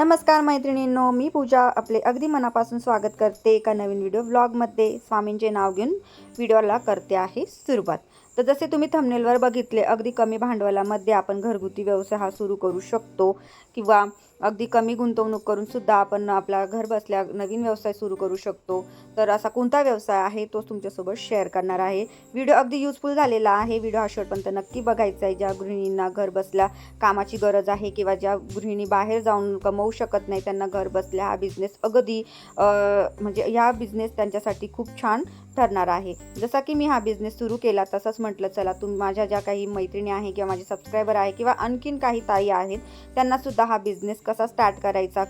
नमस्कार मैत्रिणींनो मी पूजा आपले अगदी मनापासून स्वागत करते एका नवीन व्हिडिओ व्लॉगमध्ये स्वामींचे नाव घेऊन व्हिडिओला करते आहे सुरुवात. तर जसे तुम्ही थंबनेलवर बघितले अगदी कमी भांडवलामध्ये आपण घरगुती व्यवसाय हा सुरू करू शकतो किंवा अगदी कमी गुंतवणूक करून सुद्धा आपण आपला घर बसल्या नवीन व्यवसाय सुरू करू शकतो. तर असा कोणता व्यवसाय आहे तो तुमच्यासोबत शेअर करणार आहे. व्हिडिओ अगदी युजफुल झालेला आहे. व्हिडिओ हा शेवटपर्यंत नक्की बघायचा आहे. ज्या गृहिणींना घर बसल्या कामाची गरज आहे किंवा ज्या गृहिणी बाहेर जाऊन कमवू शकत नाही त्यांना घर बसल्या हा बिझनेस अगदी म्हणजे ह्या बिझनेस त्यांच्यासाठी खूप छान ठरणार आहे. जसा की मी हा बिझनेस सुरू केला तसंच म्हटलं चला तुम्ही माझ्या ज्या काही मैत्रिणी आहे किंवा माझे सबस्क्रायबर आहे किंवा आणखीन काही ताई आहेत त्यांना सुद्धा हा बिझनेस कसा स्टार्ट करायचा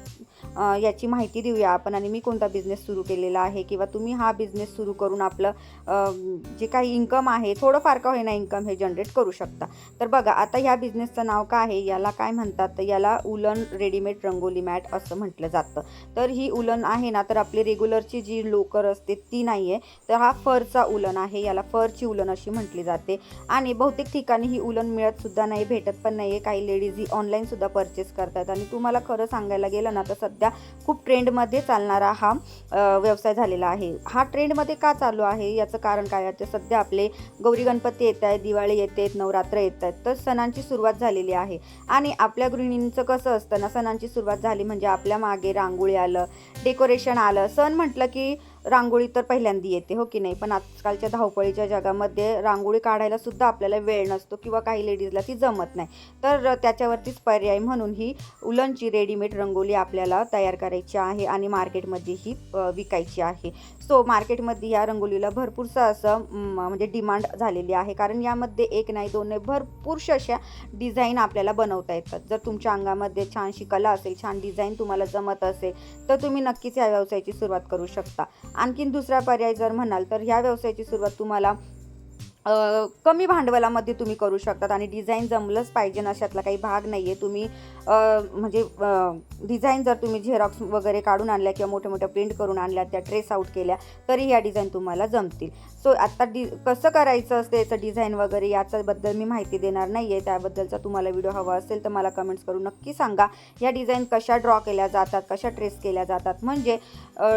याची माहिती देऊया आपण. आणि मी कोणता बिझनेस सुरू केलेला आहे किंवा तुम्ही हा बिझनेस सुरू करून आपलं जे काही इन्कम आहे थोडंफार का होईना इन्कम हे जनरेट करू शकता. तर बघा आता ह्या बिझनेसचं नाव काय आहे? याला काय म्हणतात? तर याला उलन रेडीमेड रंगोली मॅट असं म्हटलं जातं. तर ही उलन आहे ना तर आपली रेग्युलरची जी लोकर असते ती नाही आहे तर हा फरचा उलन आहे. याला फरची उलन अशी म्हटली जाते. आणि बहुतेक ठिकाणी ही उलन मिळत सुद्धा नाही भेटत पण नाही आहे काही लेडीज ही ऑनलाईन सुद्धा परचेस करतात. आणि तुम्हाला खरं सांगायला गेलं ना तर सध्या खूप ट्रेंडमध्ये चालणारा हा व्यवसाय झालेला आहे. हा ट्रेंडमध्ये का चालू आहे? याचं कारण काय? आहे सध्या आपले गौरी गणपती येत आहेत दिवाळी येते नवरात्र येत आहेत. तर सणांची सुरुवात झालेली आहे. आणि आपल्या गृहिणींचं कसं असतं ना सणांची सुरुवात झाली म्हणजे आपल्या मागे रांगोळी आलं डेकोरेशन आलं. सण म्हटलं की रांगोळी तर पहिल्यांदा येते हो की नाही? पण आजकालच्या धावपळीच्या जगामध्ये रांगोळी काढायला सुद्धा आपल्याला वेळ नसतो किंवा काही लेडीजला ती जमत नाही. तर त्याच्यावरतीच पर्याय म्हणून ही उलनची रेडीमेड रंगोली आपल्याला तयार करायची आहे आणि मार्केटमध्ये ही विकायची आहे. सो मार्केटमध्ये या रंगोलीला भरपूरसं असं म्हणजे डिमांड झालेली आहे. कारण यामध्ये एक नाही दोन नाही भरपूरशा अशा डिझाईन आपल्याला बनवता येतात. जर तुमच्या अंगामध्ये छानशी कला असेल छान डिझाईन तुम्हाला जमत असेल तर तुम्ही नक्कीच या व्यवसायाची सुरुवात करू शकता. आणखीन दुसरा पर्याय जर म्हणाल तर ह्या व्यवसायाची सुरुवात तुम्हाला कमी भांडवलामध्ये तुम्ही करू शकतात आणि डिझाईन जमलंच पाहिजे अशातला काही भाग नाही आहे तुम्ही म्हणजे डिझाईन जर तुम्ही झेरॉक्स वगैरे काढून आणल्या किंवा मोठ्या मोठ्या प्रिंट करून आणल्या त्या ट्रेस आउट केल्या तरी ह्या डिझाईन तुम्हाला जमतील. सो आत्ता डि कसं करायचं असते याचं डिझाईन वगैरे याच्याबद्दल मी माहिती देणार नाही आहे त्याबद्दलचा तुम्हाला व्हिडिओ हवा असेल तर मला कमेंट्स करून नक्की सांगा. ह्या डिझाईन कशा ड्रॉ केल्या जातात कशा ट्रेस केल्या जातात? म्हणजे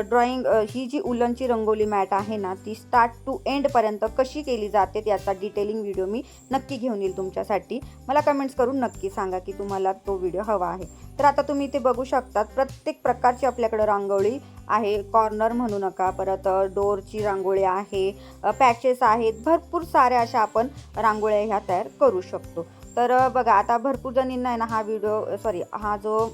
ड्रॉइंग ही जी उलनची रंगोली मॅट आहे ना ती स्टार्ट टू एंडपर्यंत कशी केली जाते? त्याचा डिटेलिंग व्हिडिओ मी नक्की घेऊन येईल तुमच्यासाठी. मला कमेंट्स करून नक्की सांगा की तुम्हाला तो व्हिडिओ हवा आहे. तर आता तुम्ही इथे बघू शकतात प्रत्येक प्रकारची आपल्याकडं रांगोळी आहे. कॉर्नर म्हणू नका परत डोरची रांगोळी आहे पॅचेस आहेत. भरपूर साऱ्या अशा आपण रांगोळ्या ह्या तयार करू शकतो. तर बघा आता भरपूर जणींना आहे ना हा व्हिडिओ सॉरी हा जो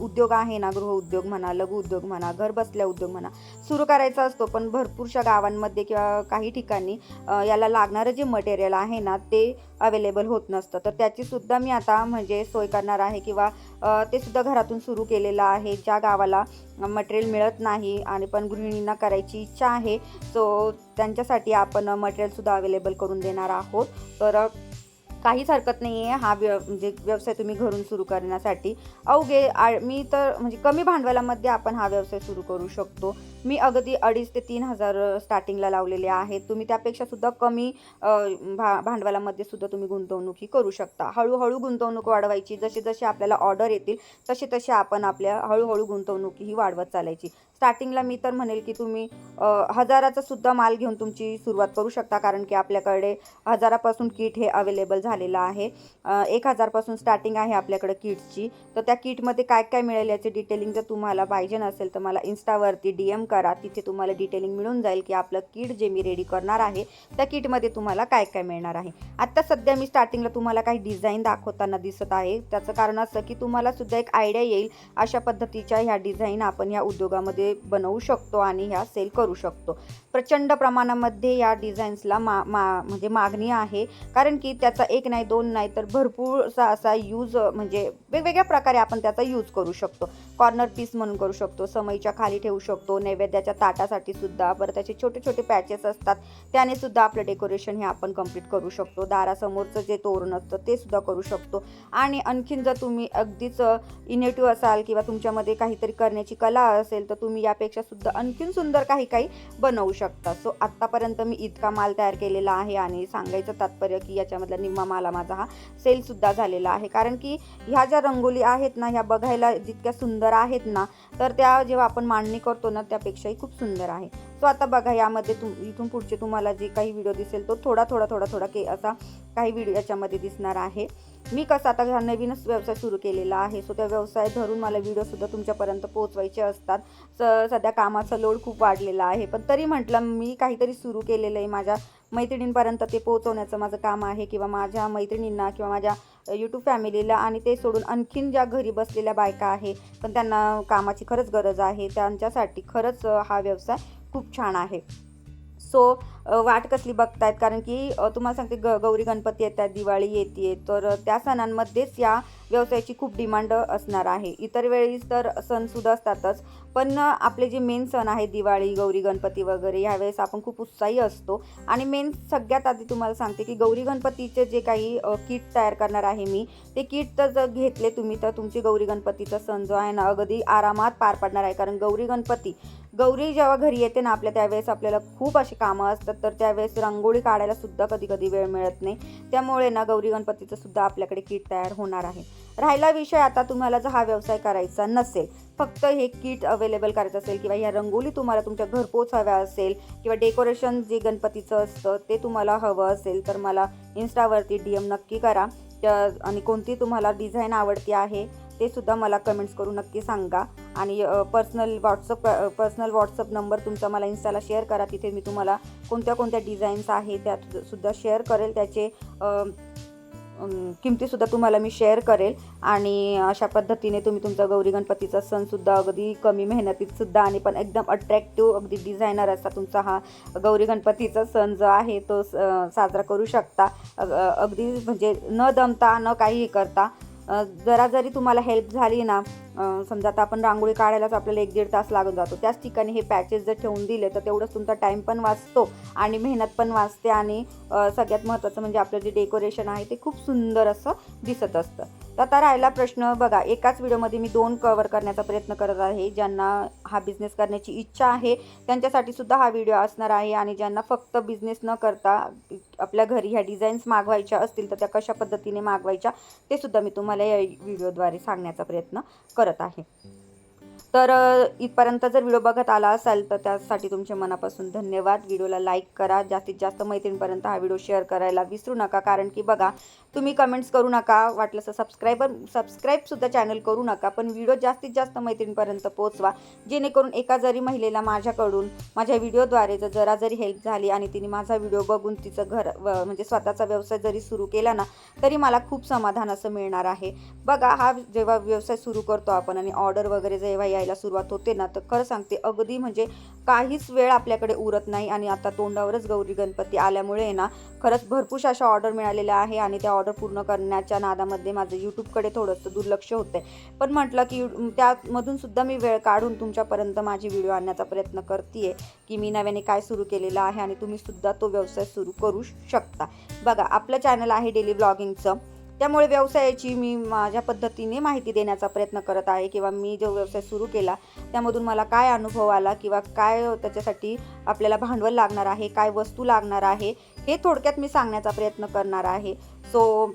उद्योग आहे ना गृह उद्योग म्हणा लघु उद्योग म्हणा घरबसल्या उद्योग म्हणा सुरू करायचा असतो. पण भरपूरशा गावांमध्ये किंवा काही ठिकाणी याला लागणारं जे मटेरियल आहे ना ते अवेलेबल होत नसतं. तर त्याचीसुद्धा मी आता म्हणजे सोय करणार आहे किंवा ते सुद्धा घरातून सुरू केलेलं आहे. ज्या गावाला मटेरियल मिळत नाही आणि पण गृहिणींना करायची इच्छा आहे सो त्यांच्यासाठी आपण मटेरियलसुद्धा अवेलेबल करून देणार आहोत. तर काहीच हरकत नाही आहे हा व्य म्हणजे व्यवसाय तुम्ही घरून सुरू करण्यासाठी. अवघे मी तर म्हणजे कमी भांडवलामध्ये आपण हा व्यवसाय सुरू करू शकतो. मी अगदी अडीच ते तीन हजार स्टार्टिंगला लावलेले आहेत. तुम्ही त्यापेक्षा सुद्धा कमी भा भांडवलामध्ये सुद्धा तुम्ही गुंतवणूक ही करू शकता. हळूहळू गुंतवणूक वाढवायची. जसे जसे आपल्याला ऑर्डर येतील तसे तसे आपण आपल्या हळूहळू गुंतवणूक ही वाढवत चालायची. स्टार्टिंगला मी तर म्हणेल की तुम्ही हजाराचा सुद्धा माल घेऊन तुमची सुरुवात करू शकता. कारण की आपल्याकडे हजारापासून किट हे अवेलेबल झालेलं आहे. एक हजारपासून स्टार्टिंग आहे आपल्याकडे किटची. तर त्या किटमध्ये काय काय मिळेल याची डिटेलिंग जर तुम्हाला पाहिजे नसेल तर मला इन्स्टावरती डी एम कर. करा. तिथे तुम्हाला डिटेलिंग मिळून जाईल की आपलं किट जे मी रेडी करणार आहे त्या किटमध्ये तुम्हाला काय काय मिळणार आहे. आत्ता सध्या मी स्टार्टिंगला तुम्हाला काही डिझाईन दाखवताना दिसत आहे. त्याचं कारण असं की तुम्हाला सुद्धा एक आयडिया येईल अशा पद्धतीच्या ह्या डिझाईन आपण ह्या उद्योगामध्ये बनवू शकतो आणि ह्या सेल करू शकतो. प्रचंड प्रमाणामध्ये या डिझाईन्सला मा मा म्हणजे मागणी आहे. कारण की त्याचा एक नाही दोन नाही तर भरपूरसा असा यूज म्हणजे वेगवेगळ्या प्रकारे आपण त्याचा यूज करू शकतो. कॉर्नर पीस म्हणून करू शकतो समईच्या खाली ठेवू शकतो नैवेद्य नैवेद्याच्या ताटासाठी सुद्धा बरं त्याचे छोटे छोटे पॅचेस असतात त्याने सुद्धा आपलं डेकोरेशन हे आपण कंप्लीट करू शकतो. दारासमोरचं जे तोरण असतं ते सुद्धा करू शकतो. आणि आणखीन जर तुम्ही अगदीच इनेटिव्ह असाल किंवा तुमच्यामध्ये काहीतरी करण्याची कला असेल तर तुम्ही यापेक्षा सुद्धा आणखीन सुंदर काही काही बनवू शकता. सो आत्तापर्यंत मी इतका माल तयार केलेला आहे आणि सांगायचं तात्पर्य की याच्यामधला निम्मा माला माझा हा सेलसुद्धा झालेला आहे. कारण की ह्या ज्या रंगोली आहेत ना ह्या बघायला जितक्या सुंदर आहेत ना तर त्या जेव्हा आपण मांडणी करतो ना त्यापेक्षाही खूप सुंदर आहे. सो आता बघा यामध्ये तुम इथून पुढचे तुम्हाला जे काही व्हिडिओ दिसेल तो थोडा थोडा थोडा थोडा के असा काही व्हिडिओ याच्यामध्ये दिसणार आहे. मी कसं आता हा नवीनच व्यवसाय सुरू केलेला आहे. सो त्या व्यवसाय धरून मला व्हिडिओसुद्धा तुमच्यापर्यंत पोहोचवायचे असतात. स सध्या कामाचा लोड खूप वाढलेला आहे. पण तरी म्हटलं मी काहीतरी सुरू केलेलं आहे. माझ्या मैत्रिणींपर्यंत ते पोहोचवण्याचं माझं काम आहे किंवा माझ्या मैत्रिणींना किंवा माझ्या यूट्यूब फॅमिलीला आणि ते सोडून आणखीन ज्या घरी बसलेल्या बायका आहे पण त्यांना कामाची खरंच गरज आहे. त्यांच्यासाठी खरंच हा व्यवसाय खूप छान आहे. सो वाट कसली बघतायत? कारण की तुम्हाला सांगते ग गौरी गणपती येतात दिवाळी येते तर त्या सणांमध्येच या व्यवसायाची खूप डिमांड असणार आहे. इतर वेळेस तर सणसुद्धा असतातच पण आपले जे मेन सण आहे दिवाळी गौरी गणपती वगैरे ह्यावेळेस आपण खूप उत्साही असतो. आणि मेन सगळ्यात आधी तुम्हाला सांगते की गौरी गणपतीचे जे काही किट तयार करणार आहे मी ते किट तर जर घेतले तुम्ही तर तुमची गौरी गणपतीचा सण जो आहे ना अगदी आरामात पार पडणार आहे. कारण गौरी गणपती गौरी जेव्हा घरी येते ना आपल्या त्यावेळेस आपल्याला खूप अशी कामं असतात तर त्यावेळेस रांगोळी काढायला सुद्धा कधी कधी वेळ मिळत नाही. त्यामुळे ना गौरी गणपतीचं सुद्धा आपल्याकडे किट तयार होणार आहे. राहिला विषय आता तुम्हाला जर हा व्यवसाय करायचा नसेल फक्त हे किट अवेलेबल करायचं असेल किंवा ह्या रंगोली तुम्हाला तुमच्या घरपोच हव्या असेल किंवा डेकोरेशन जे गणपतीचं असतं ते तुम्हाला हवं असेल तर मला इन्स्टावरती डी एम नक्की करा. त्या- आणि कोणती तुम्हाला डिझाईन आवडती आहे ते सुद्धा मला कमेंट्स करून नक्की सांगा. आणि personal WhatsApp personal WhatsApp number तुमचा मला इन्स्टाला शेअर करा. तिथे मी तुम्हाला कोणत्या कोणत्या डिझाईन्स आहे त्या सुद्धा शेअर करेल. त्याचे किमतीसुद्धा तुम्हाला मी शेअर करेल. आणि अशा पद्धतीने तुम्ही तुमचा गौरी गणपतीचा सणसुद्धा अगदी कमी मेहनतीतसुद्धा आणि पण एकदम अट्रॅक्टिव्ह अगदी डिझायनर असा तुमचा हा गौरी गणपतीचा सण जो आहे तो स- साजरा करू शकता. अग- अगदी म्हणजे न दमता न काही करता जरा जरी तुम्हाला हेल्प झाली ना समजा आता आपण रांगोळी काढायलाच आपल्याला एक दीड तास लागून जातो. त्याच ठिकाणी हे पॅचेस जर ठेवून दिले तर तेवढंच तुमचा टाईम पण वाचतो आणि मेहनत पण वाचते आणि सगळ्यात महत्त्वाचं म्हणजे आपलं जे डेकोरेशन आहे ते खूप सुंदर असं दिसत असतं. तर आता राहिला प्रश्न बघा एकाच व्हिडिओमध्ये मी दोन कवर करण्याचा प्रयत्न करत आहे ज्यांना हा बिझनेस करण्याची इच्छा आहे त्यांच्यासाठी सुद्धा हा व्हिडिओ असणार आहे आणि ज्यांना फक्त बिझनेस न करता आपल्या घरी ह्या डिझाईन्स मागवायच्या असतील तर त्या कशा पद्धतीने मागवायच्या ते सुद्धा मी तुम्हाला या व्हिडिओद्वारे सांगण्याचा प्रयत्न करत आहे. तर इथपर्यंत जर व्हिडिओ बघत आला असाल तर त्यासाठी तुमचे मनापासून धन्यवाद. व्हिडिओला लाईक करा. जास्तीत जास्त मैत्रिणीपर्यंत हा व्हिडिओ शेअर करायला विसरू नका. कारण की बघा तुम्ही कमेंट्स करू नका. वाटलं तर सबस्क्रायबर सबस्क्राईबसुद्धा चॅनल करू नका. पण व्हिडिओ जास्तीत जास्त मैत्रिणीपर्यंत पोहोचवा. जेणेकरून एका जरी महिलेला माझ्याकडून माझ्या व्हिडिओद्वारे जर जरा जरी हेल्प झाली आणि तिने माझा व्हिडिओ बघून तिचं घर व- म्हणजे स्वतःचा व्यवसाय जरी सुरू केला ना तरी मला खूप समाधान असं मिळणार आहे. बघा हा जेव्हा व्यवसाय सुरू करतो आपण आणि ऑर्डर वगैरे जेव्हा यायला सुरुवात होते ना तर खरं सांगते अगदी म्हणजे काहीच वेळ आपल्याकडे उरत नाही आणि आता तोंडावरच गौरी गणपती आल्यामुळे ना खरंच भरपूर अशा ऑर्डर मिळालेल्या आहे आणि त्या ऑर्डर पूर्ण करण्याच्या नादामध्ये माझं यूट्यूबकडे थोडंसं दुर्लक्ष होतं पण म्हटलं की त्यामधून सुद्धा मी वेळ काढून तुमच्यापर्यंत माझी व्हिडिओ आणण्याचा प्रयत्न करते की मी नव्याने काय सुरू केलेलं आहे आणि तुम्ही सुद्धा तो व्यवसाय सुरू करू शकता. बघा आपलं चॅनल आहे डेली ब्लॉगिंगचं त्यामुळे व्यवसायाची मी माझ्या पद्धतीने माहिती देण्याचा प्रयत्न करत आहे किंवा मी जो व्यवसाय सुरू केला त्यामधून मला काय अनुभव आला किंवा काय त्याच्यासाठी आपल्याला भांडवल लागणार आहे काय वस्तू लागणार आहे हे थोडक्यात मी सांगण्याचा प्रयत्न करणार आहे. सो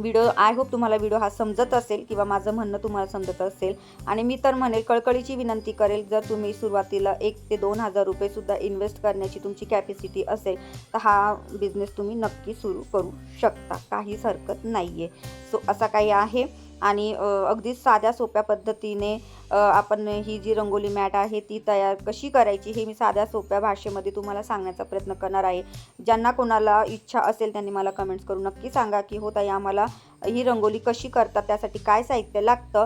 व्हिडिओ आय होप तुम्हाला व्हिडिओ हा समजत असेल किंवा माझं म्हणणं तुम्हाला समजत असेल. आणि मी तर म्हणेल कळकळीची विनंती करेल जर तुम्ही सुरुवातीला एक ते दोन हजार रुपयेसुद्धा इन्व्हेस्ट करण्याची तुमची कॅपॅसिटी असेल तर हा बिझनेस तुम्ही नक्की सुरू करू शकता. काहीच हरकत नाही आहे सो असा काही आहे. आणि अगदी साध्या सोप्या पद्धतीने आपण ही जी रंगोली मॅट आहे ती तयार कशी करायची हे मी साध्या सोप्या भाषेमध्ये तुम्हाला सांगण्याचा प्रयत्न करणार आहे. ज्यांना कोणाला इच्छा असेल त्यांनी मला कमेंट्स करून नक्की सांगा की हो ताई आम्हाला ही रंगोली कशी करतात त्यासाठी काय साहित्य लागतं?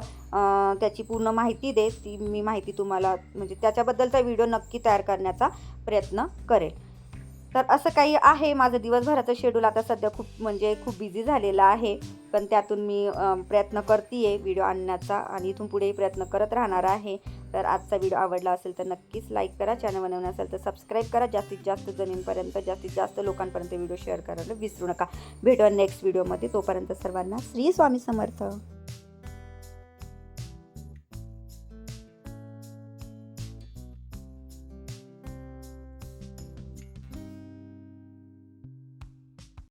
त्याची पूर्ण माहिती दे ती मी माहिती तुम्हाला म्हणजे त्याच्याबद्दलचा व्हिडिओ नक्की तयार करण्याचा प्रयत्न करेल. तर असं काही आहे माझं दिवसभराचं शेड्यूल आता सध्या खूप म्हणजे खूप बिझी झालेलं आहे. पण त्यातून मी प्रयत्न करते आहे व्हिडिओ आणण्याचा आणि इथून पुढेही प्रयत्न करत राहणार आहे. तर आजचा व्हिडिओ आवडला असेल तर नक्कीच लाईक करा. चॅनल बनवणं असेल तर सबस्क्राईब करा. जास्तीत जास्त जणींपर्यंत जास्तीत जास्त लोकांपर्यंत व्हिडिओ शेअर करायला विसरू नका. भेटूया नेक्स्ट व्हिडिओमध्ये तोपर्यंत सर्वांना श्री स्वामी समर्थ.